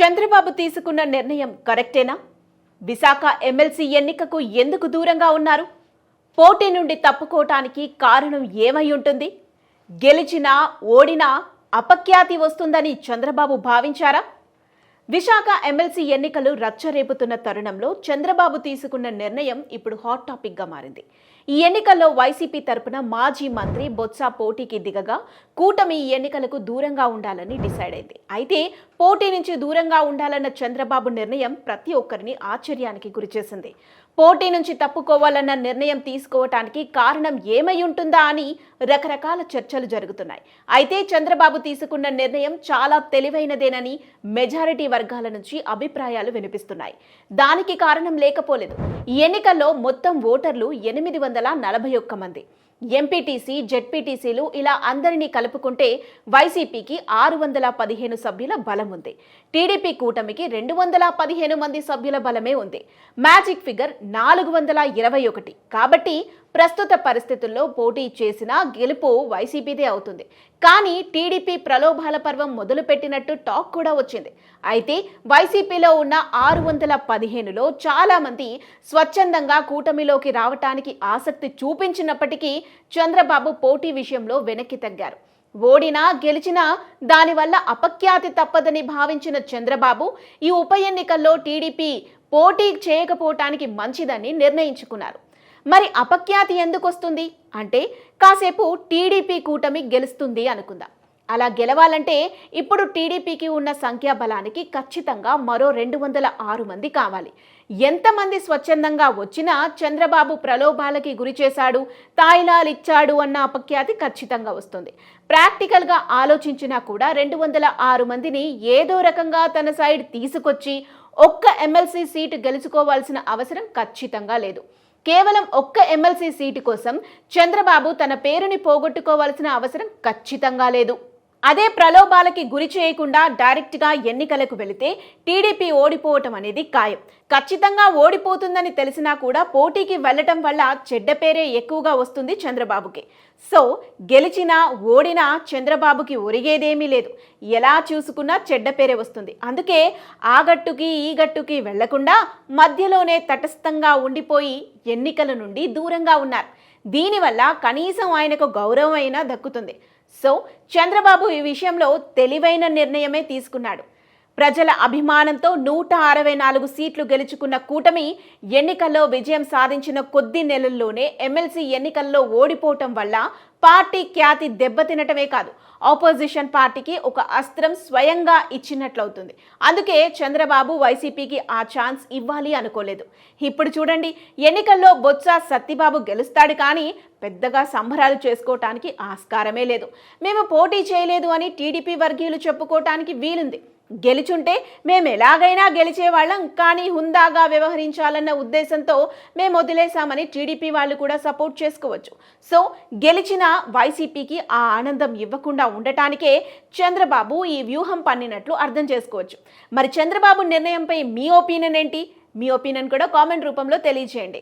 చంద్రబాబు తీసుకున్న నిర్ణయం కరెక్టేనా? విశాఖ ఎమ్మెల్సీ ఎన్నికకు ఎందుకు దూరంగా ఉన్నారు? పోటీ నుండి తప్పుకోవటానికి కారణం ఏమై ఉంటుంది? గెలిచినా ఓడినా అపఖ్యాతి వస్తుందని చంద్రబాబు భావించారా? విశాఖ ఎమ్మెల్సీ ఎన్నికలు రచ్చరేపుతున్న తరుణంలో చంద్రబాబు తీసుకున్న నిర్ణయం ఇప్పుడు హాట్ టాపిక్గా మారింది. ఈ ఎన్నికల్లో వైసీపీ తరపున మాజీ మంత్రి బొత్స పోటీకి దిగగా కూటమి ఈ ఎన్నికలకు దూరంగా ఉండాలని డిసైడ్ అయింది. అయితే పోటీ నుంచి దూరంగా ఉండాలన్న చంద్రబాబు నిర్ణయం ప్రతి ఒక్కరిని ఆశ్చర్యానికి గురిచేసింది పోటీ నుంచి తప్పుకోవాలన్న నిర్ణయం తీసుకోవటానికి కారణం ఏమై ఉంటుందా అని రకరకాల చర్చలు జరుగుతున్నాయి. అయితే చంద్రబాబు తీసుకున్న నిర్ణయం చాలా తెలివైనదేనని మెజారిటీ వర్గాల నుంచి అభిప్రాయాలు వినిపిస్తున్నాయి. దానికి కారణం లేకపోలేదు. ఎన్నికల్లో మొత్తం ఓటర్లు ఎనిమిది వందల నలభై ఒక్క మంది. ఎంపీటీసీ జెడ్పీటీసీలు ఇలా అందరినీ కలుపుకుంటే వైసీపీకి ఆరు వందల పదిహేను సభ్యుల బలం ఉంది. టీడీపీ కూటమికి రెండు వందల పదిహేను మంది సభ్యుల బలమే ఉంది. మ్యాజిక్ ఫిగర్ నాలుగు వందల ఇరవై ఒకటి. కాబట్టి ప్రస్తుత పరిస్థితుల్లో పోటీ చేసిన గెలుపు వైసీపీదే అవుతుంది. కానీ టీడీపీ ప్రలోభాల పర్వం మొదలుపెట్టినట్టు టాక్ కూడా వచ్చింది. అయితే వైసీపీలో ఉన్న ఆరు వందల పదిహేనులో చాలామంది స్వచ్ఛందంగా కూటమిలోకి రావటానికి ఆసక్తి చూపించినప్పటికీ చంద్రబాబు పోటీ విషయంలో వెనక్కి తగ్గారు. ఓడినా గెలిచినా దానివల్ల అపఖ్యాతి తప్పదని భావించిన చంద్రబాబు ఈ ఉప ఎన్నికల్లో టీడీపీ పోటీ చేయకపోవటానికి మంచిదని నిర్ణయించుకున్నారు. మరి అపఖ్యాతి ఎందుకు వస్తుంది? అంటే కాసేపు టీడీపీ కూటమి గెలుస్తుంది అనుకుందాం. అలా గెలవాలంటే ఇప్పుడు టీడీపీకి ఉన్న సంఖ్యాబలానికి ఖచ్చితంగా మరో రెండు వందల ఆరు మంది కావాలి. ఎంతమంది స్వచ్ఛందంగా వచ్చినా చంద్రబాబు ప్రలోభాలకి గురి చేశాడు తాయిలాలు ఇచ్చాడు అన్న అపఖ్యాతి ఖచ్చితంగా వస్తుంది. ప్రాక్టికల్గా ఆలోచించినా కూడా రెండు వందల ఆరు మందిని ఏదో రకంగా తన సైడ్ తీసుకొచ్చి ఒక్క ఎమ్మెల్సీ సీటు గెలుచుకోవాల్సిన అవసరం ఖచ్చితంగా లేదు. కేవలం ఒక్క ఎమ్మెల్సీ సీటు కోసం చంద్రబాబు తన పేరుని పోగొట్టుకోవాల్సిన అవసరం ఖచ్చితంగా లేదు. అదే ప్రలోభాలకి గురి చేయకుండా డైరెక్ట్గా ఎన్నికలకు వెళితే టీడీపీ ఓడిపోవటం అనేది ఖాయం. ఖచ్చితంగా ఓడిపోతుందని తెలిసినా కూడా పోటీకి వెళ్ళటం వల్ల చెడ్డ పేరే ఎక్కువగా వస్తుంది చంద్రబాబుకి. సో గెలిచినా ఓడినా చంద్రబాబుకి ఒరిగేదేమీ లేదు. ఎలా చూసుకున్నా చెడ్డ పేరే వస్తుంది. అందుకే ఆ గట్టుకి ఈ గట్టుకి వెళ్ళకుండా మధ్యలోనే తటస్థంగా ఉండిపోయి ఎన్నికల నుండి దూరంగా ఉన్నారు. దీనివల్ల కనీసం ఆయనకు గౌరవం అయినా దక్కుతుంది. సో చంద్రబాబు ఈ విషయంలో తెలివైన నిర్ణయమే తీసుకున్నాడు. ప్రజల అభిమానంతో నూట అరవై నాలుగు సీట్లు గెలుచుకున్న కూటమి ఎన్నికల్లో విజయం సాధించిన కొద్ది నెలల్లోనే ఎమ్మెల్సీ ఎన్నికల్లో ఓడిపోవటం వల్ల పార్టీ ఖ్యాతి దెబ్బతినటమే కాదు ఆపోజిషన్ పార్టీకి ఒక అస్త్రం స్వయంగా ఇచ్చినట్లవుతుంది. అందుకే చంద్రబాబు వైసీపీకి ఆ ఛాన్స్ ఇవ్వాలి అనుకోలేదు. ఇప్పుడు చూడండి ఎన్నికల్లో బొత్స సత్తిబాబు గెలుస్తాడు కానీ పెద్దగా సంబరాలు చేసుకోవటానికి ఆస్కారమే లేదు. మేము పోటీ చేయలేదు అని టీడీపీ వర్గీయులు చెప్పుకోవటానికి వీలుంది. గెలిచుంటే మేము ఎలాగైనా గెలిచేవాళ్ళం కానీ హుందాగా వ్యవహరించాలన్న ఉద్దేశంతో మేము వదిలేశామని టీడీపీ వాళ్ళు కూడా సపోర్ట్ చేసుకోవచ్చు. సో గెలిచిన వైసీపీకి ఆ ఆనందం ఇవ్వకుండా ఉండటానికే చంద్రబాబు ఈ వ్యూహం పన్నినట్లు అర్థం చేసుకోవచ్చు. మరి చంద్రబాబు నిర్ణయంపై మీ ఒపీనియన్ ఏంటి? మీ ఒపీనియన్ కూడా కామెంట్ రూపంలో తెలియజేయండి.